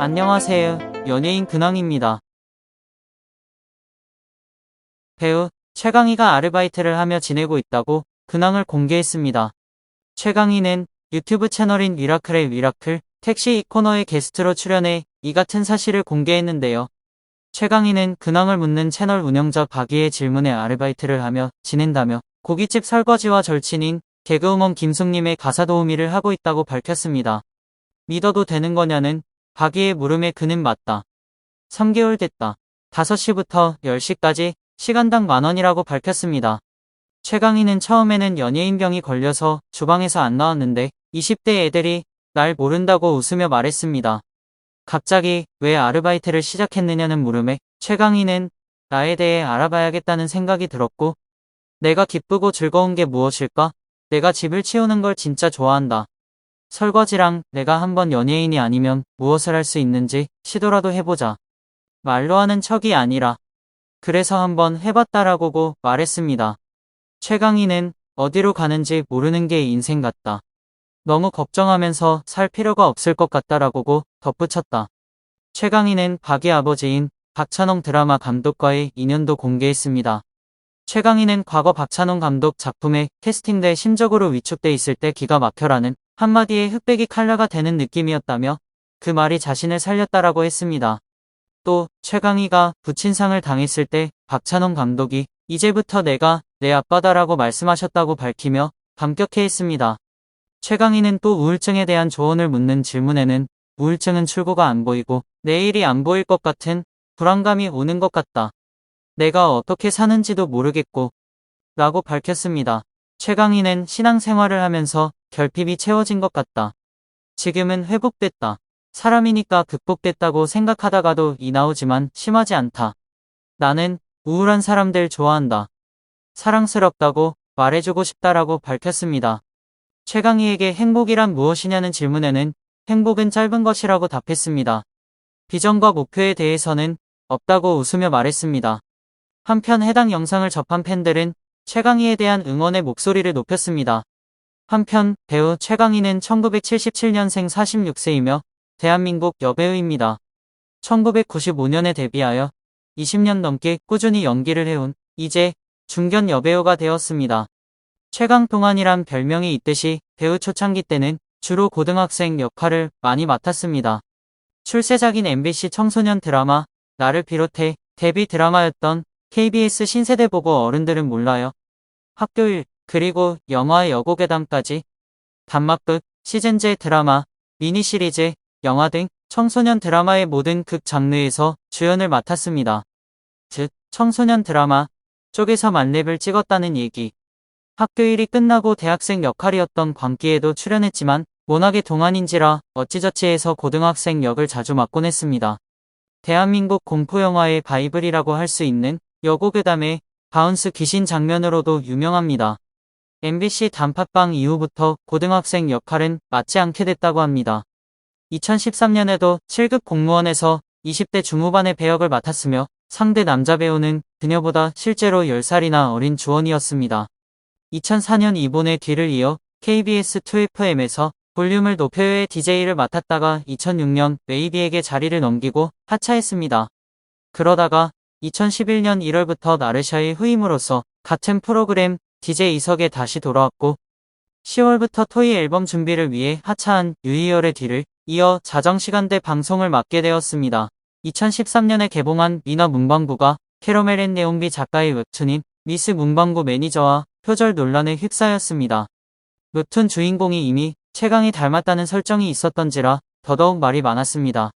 안녕하세요. 연예인 근황입니다. 배우 최강희가 아르바이트를 하며 지내고 있다고 근황을 공개했습니다. 최강희는 유튜브 채널인 위라클의 위라클 택시 이 코너에 게스트로 출연해 이 같은 사실을 공개했는데요. 최강희는 근황을 묻는 채널 운영자 박희의 질문에 아르바이트를 하며 지낸다며 고깃집 설거지와 절친인 개그우먼 김숙님의 가사 도우미를 하고 있다고 밝혔습니다. 믿어도 되는 거냐는 박희의 물음에 그는 맞다. 3개월 됐다. 5시부터 10시까지 시간당 만원이라고 밝혔습니다. 최강희는 처음에는 연예인병이 걸려서 주방에서 안 나왔는데 20대 애들이 날 모른다고 웃으며 말했습니다. 갑자기 왜 아르바이트를 시작했느냐는 물음에 최강희는 나에 대해 알아봐야겠다는 생각이 들었고 내가 기쁘고 즐거운 게 무엇일까? 내가 집을 치우는 걸 진짜 좋아한다. 설거지랑 내가 한번 연예인이 아니면 무엇을 할 수 있는지 시도라도 해보자. 말로 하는 척이 아니라 그래서 한번 해봤다라고 말했습니다. 최강희는 어디로 가는지 모르는 게 인생 같다. 너무 걱정하면서 살 필요가 없을 것 같다라고 덧붙였다. 최강희는 박의 아버지인 박찬홍 드라마 감독과의 인연도 공개했습니다. 최강희는 과거 박찬홍 감독 작품에 캐스팅돼 심적으로 위축돼 있을 때 기가 막혀라는 한마디에 흑백이 칼라가 되는 느낌이었다며 그 말이 자신을 살렸다라고 했습니다. 또 최강희가 부친상을 당했을 때 박찬홍 감독이 이제부터 내가 내 아빠다라고 말씀하셨다고 밝히며 감격해했습니다. 최강희는 또 우울증에 대한 조언을 묻는 질문에는 우울증은 출구가 안 보이고 내일이 안 보일 것 같은 불안감이 오는 것 같다. 내가 어떻게 사는지도 모르겠고 라고 밝혔습니다. 최강희는 신앙생활을 하면서 결핍이 채워진 것 같다. 지금은 회복됐다. 사람이니까 극복됐다고 생각하다가도 이 나오지만 심하지 않다. 나는 우울한 사람들 좋아한다. 사랑스럽다고 말해주고 싶다라고 밝혔습니다. 최강희에게 행복이란 무엇이냐는 질문에는 행복은 짧은 것이라고 답했습니다. 비전과 목표에 대해서는 없다고 웃으며 말했습니다. 한편 해당 영상을 접한 팬들은 최강희에 대한 응원의 목소리를 높였습니다. 한편 배우 최강희는 1977년생 46세이며 대한민국 여배우입니다. 1995년에 데뷔하여 20년 넘게 꾸준히 연기를 해온 이제 중견 여배우가 되었습니다. 최강동안이란 별명이 있듯이 배우 초창기 때는 주로 고등학생 역할을 많이 맡았습니다. 출세작인 MBC 청소년 드라마 나를 비롯해 데뷔 드라마였던 KBS 신세대 보고 어른들은 몰라요. 학교일 그리고 영화의 여고괴담까지 단막극, 시즌제 드라마, 미니시리즈, 영화 등 청소년 드라마의 모든 극 장르에서 주연을 맡았습니다. 즉, 청소년 드라마 쪽에서 만렙을 찍었다는 얘기. 학교 일이 끝나고 대학생 역할이었던 광기에도 출연했지만 워낙에 동안인지라 어찌저찌 해서 고등학생 역을 자주 맡곤 했습니다. 대한민국 공포영화의 바이블이라고 할 수 있는 여고괴담의 바운스 귀신 장면으로도 유명합니다. MBC 단팥빵 이후부터 고등학생 역할은 맡지 않게 됐다고 합니다. 2013년에도 7급 공무원에서 20대 중후반의 배역을 맡았으며 상대 남자 배우는 그녀보다 실제로 10살이나 어린 주원이었습니다. 2004년 이본의 뒤를 이어 KBS2FM에서 볼륨을 높여요의 DJ를 맡았다가 2006년 웨이비에게 자리를 넘기고 하차했습니다. 그러다가 2011년 1월부터 나르샤의 후임으로서 같은 프로그램 DJ 이석에 다시 돌아왔고 10월부터 토이 앨범 준비를 위해 하차한 유희열의 뒤를 이어 자정시간대 방송을 맡게 되었습니다. 2013년에 개봉한 미나 문방구가 캐러멜 앤 네온비 작가의 웹툰인 미스 문방구 매니저와 표절 논란에 휩싸였습니다. 웹툰 주인공이 이미 최강이 닮았다는 설정이 있었던지라 더더욱 말이 많았습니다.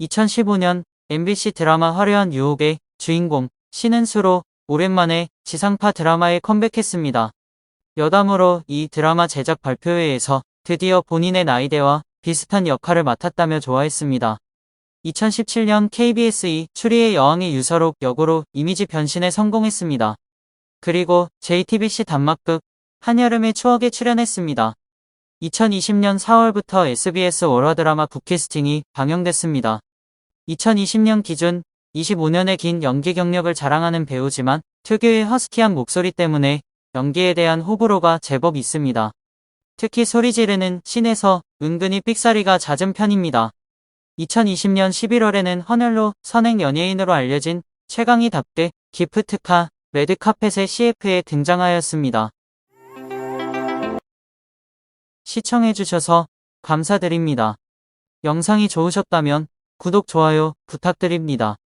2015년 MBC 드라마 화려한 유혹의 주인공 신은수로 오랜만에 지상파 드라마에 컴백했습니다. 여담으로 이 드라마 제작 발표회에서 드디어 본인의 나이대와 비슷한 역할을 맡았다며 좋아했습니다. 2017년 KBS2 추리의 여왕의 유서록 역으로 이미지 변신에 성공했습니다. 그리고 JTBC 단막극 한여름의 추억에 출연했습니다. 2020년 4월부터 SBS 월화 드라마 북캐스팅이 방영됐습니다. 2020년 기준 25년의 긴 연기 경력을 자랑하는 배우지만 특유의 허스키한 목소리 때문에 연기에 대한 호불호가 제법 있습니다. 특히 소리 지르는 씬에서 은근히 삑사리가 잦은 편입니다. 2020년 11월에는 헌혈로 선행 연예인으로 알려진 최강희 답게 기프트카 레드카펫의 CF에 등장하였습니다. 시청해주셔서 감사드립니다. 영상이 좋으셨다면 구독, 좋아요 부탁드립니다.